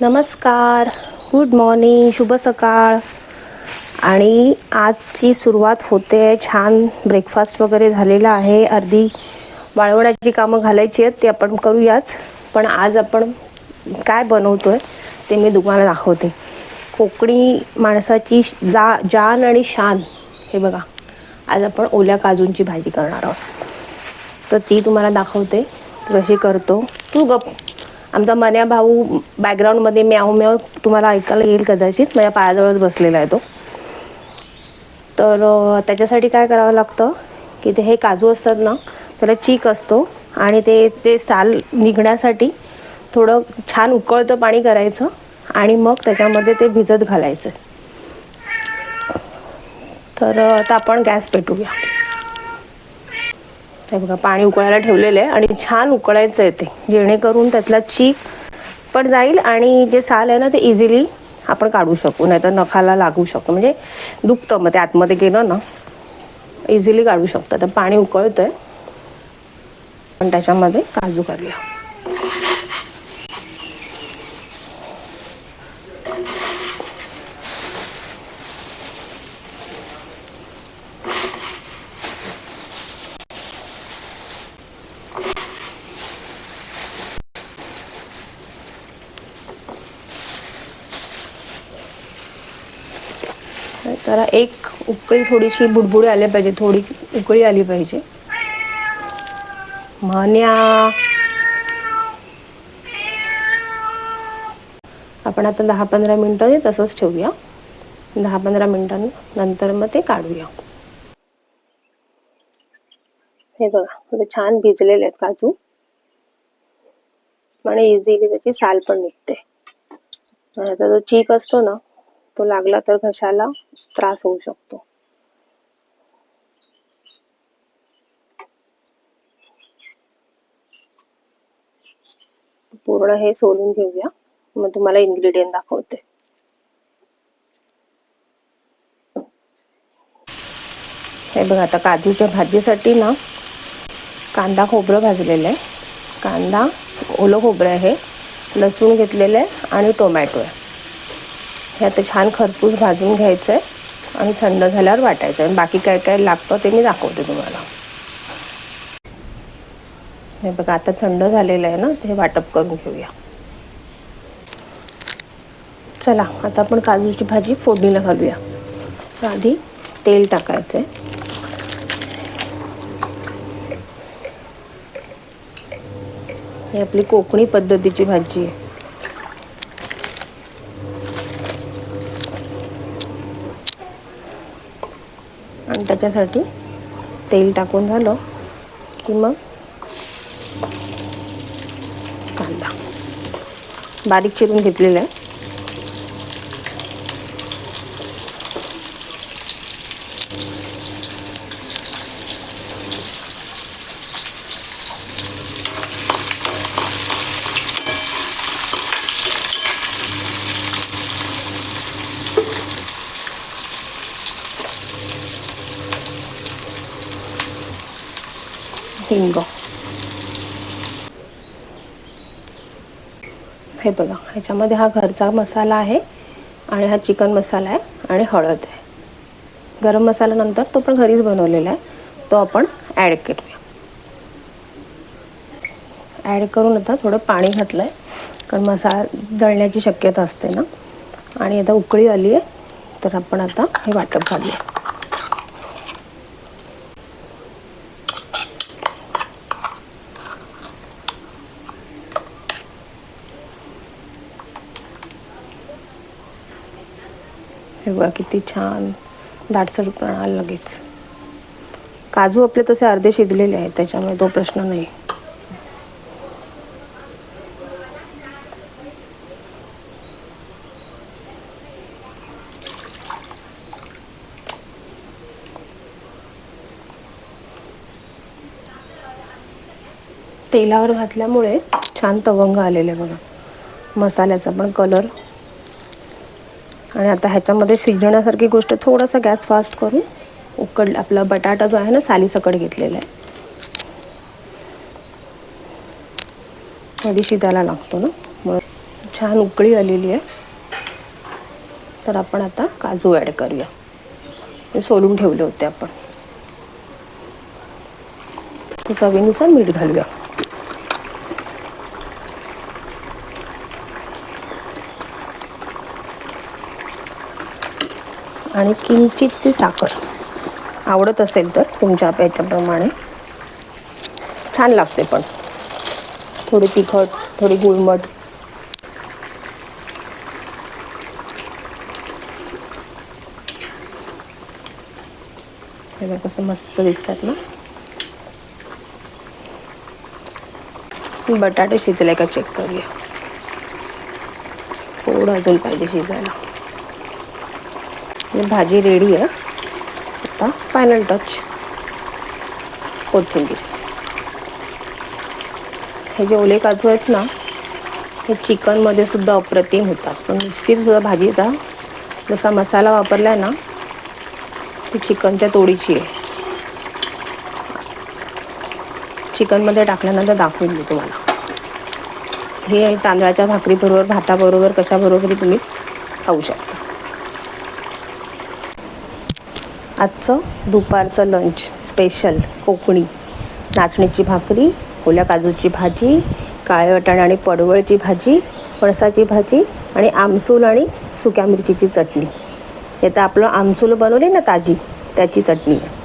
नमस्कार. Good morning शुभ सकाळ. आणि आजची सुरुवात होते. छान ब्रेकफास्ट वगैरे झालेला आहे. अर्धी वाळवण्याची कामं घालायची आहेत ते आपण करूयाच. पण आज आपण काय बनवतो आहे ते मी तुम्हाला दाखवते. कोकणी माणसाची जा जान आणि शान. हे बघा. आज आपण ओल्या काजूंची भाजी करणार आहोत. तर ती तुम्हाला दाखवते. कशी करतो. तू गप. आमचा मन्या भाऊ बॅकग्राऊंडमध्ये म्याव म्याव तुम्हाला ऐकायला येईल कदाचित. माझ्या पायाजवळच बसलेला आहे तो. तर त्याच्यासाठी काय करावं लागतं की ते हे काजू असतात ना त्याला चीक असतो आणि ते ते साल निघण्यासाठी थोडं छान उकळतं पाणी करायचं आणि मग त्याच्यामध्ये ते भिजत घालायचं. तर आता आपण गॅस पेटूया. हे बघा पाणी उकळायला ठेवलेलं आहे आणि छान उकळायचं आहे ते. जेणेकरून त्यातला चीक पण जाईल आणि जे साल आहे ना ते इझिली आपण काढू शकू. नाहीतर नखाला लागू शकतो. म्हणजे दुखतं मग ते आतमध्ये गेलं ना इझिली काढू शकतं. तर पाणी उकळतं आहे पण त्याच्यामध्ये काजू आहे. तर एक उकळी थोडीशी बुडबुडी आली पाहिजे थोडी उकळी आली पाहिजे. म्हण्या आपण आता दहा पंधरा मिनिटांनी तसंच ठेवूया. दहा पंधरा मिनिटांनी नंतर मग ते काढूया. हे बघा ते छान भिजलेले आहेत काजू. आणि इझिली त्याची साल पण निघते. याचा जो चीक असतो ना तो लागला तर घशाला. त्रास होऊ शकतो. पूर्ण हे सोलून घेऊया. मग तुम्हाला इन्ग्रेडियंट दाखवते. हे बघा आता काजूच्या भाजीसाठी ना कांदा खोबरं भाजलेलं आहे. कांदा ओलं खोबरं आहे लसूण घेतलेलं आहे आणि टोमॅटो आहे. हे आता छान खरपूस भाजून घ्यायचं आहे. आणि थंड झाल्यावर वाटायचं. आहे बाकी काय काय लागतं ते मी दाखवते तुम्हाला. हे बघा आता थंड झालेलं आहे ना ते वाटप करून घेऊया. चला आता आपण काजूची भाजी फोडणीला घालूया. आधी तेल टाकायचं आहे ही आपली कोकणी पद्धतीची भाजी आहे. आणि त्याच्यासाठी तेल टाकून झालं की मग कांदा. बारीक चिरून घेतलेला आहे. हिंग हे बघा ह्याच्यामध्ये हा घरचा मसाला आहे आणि हा चिकन मसाला आहे आणि हळद आहे. गरम मसाला नंतर तो पण घरीच बनवलेला आहे. तो आपण ॲड करूया. ॲड करून आता थोडं पाणी घातलं आहे कारण मसाला जळण्याची शक्यता असते ना. आणि आता उकळी आली आहे तर आपण आता हे वाटप घालूया. हे बघा किती छान. दाटसर आला लगेच. काजू आपले तसे अर्धे शिजलेले आहेत त्याच्यामुळे तो प्रश्न नाही. तेलावर घातल्यामुळे छान तवंग आलेले बघा. मसाल्याचा पण कलर आणि आता ह्याच्यामध्ये शिजण्यासारखी गोष्ट थोडासा गॅस फास्ट करून उकड आपला बटाटा जो आहे ना सालीसकट घेतलेला आहे. आधी शिजायला लागतो ना. मग छान उकळी आलेली आहे. तर आपण आता काजू ॲड करूया. ते सोलून ठेवले होते आपण. ते चवीनुसार मीठ घालूया. आणि किंचितची साखर. आवडत असेल तर तुमच्या याच्याप्रमाणे छान लागते पण. थोडी तिखट थोडी गुळमट. कसं मस्त दिसतात ना. बटाटे शिजले का चेक करूया. थोडं अजून पाहिजे शिजायला. भाजी रेडी आहे. आता फायनल टच कोथिंबीर. हे जे ओले काजू आहेत ना हे चिकनमध्ये सुद्धा अप्रतिम होतात. पण मिक्सीतसुद्धा भाजी आता जसा मसाला वापरला आहे ना ती चिकनच्या तोडीची आहे. चिकनमध्ये टाकल्यानंतर दाखवून देतो तुम्हाला. हे तांदळाच्या भाकरीबरोबर भाताबरोबर कशाबरोबर तुम्ही खाऊ शकता. आजचं दुपारचं लंच स्पेशल कोकणी. नाचणीची भाकरी ओल्या काजूची भाजी काळे वाटाणे आणि पडवळची भाजी फणसाची भाजी आणि आमसूल आणि सुक्या मिरचीची चटणी. हे तर आपलं आमसूल बनवली ना ताजी? त्याची चटणी. आहे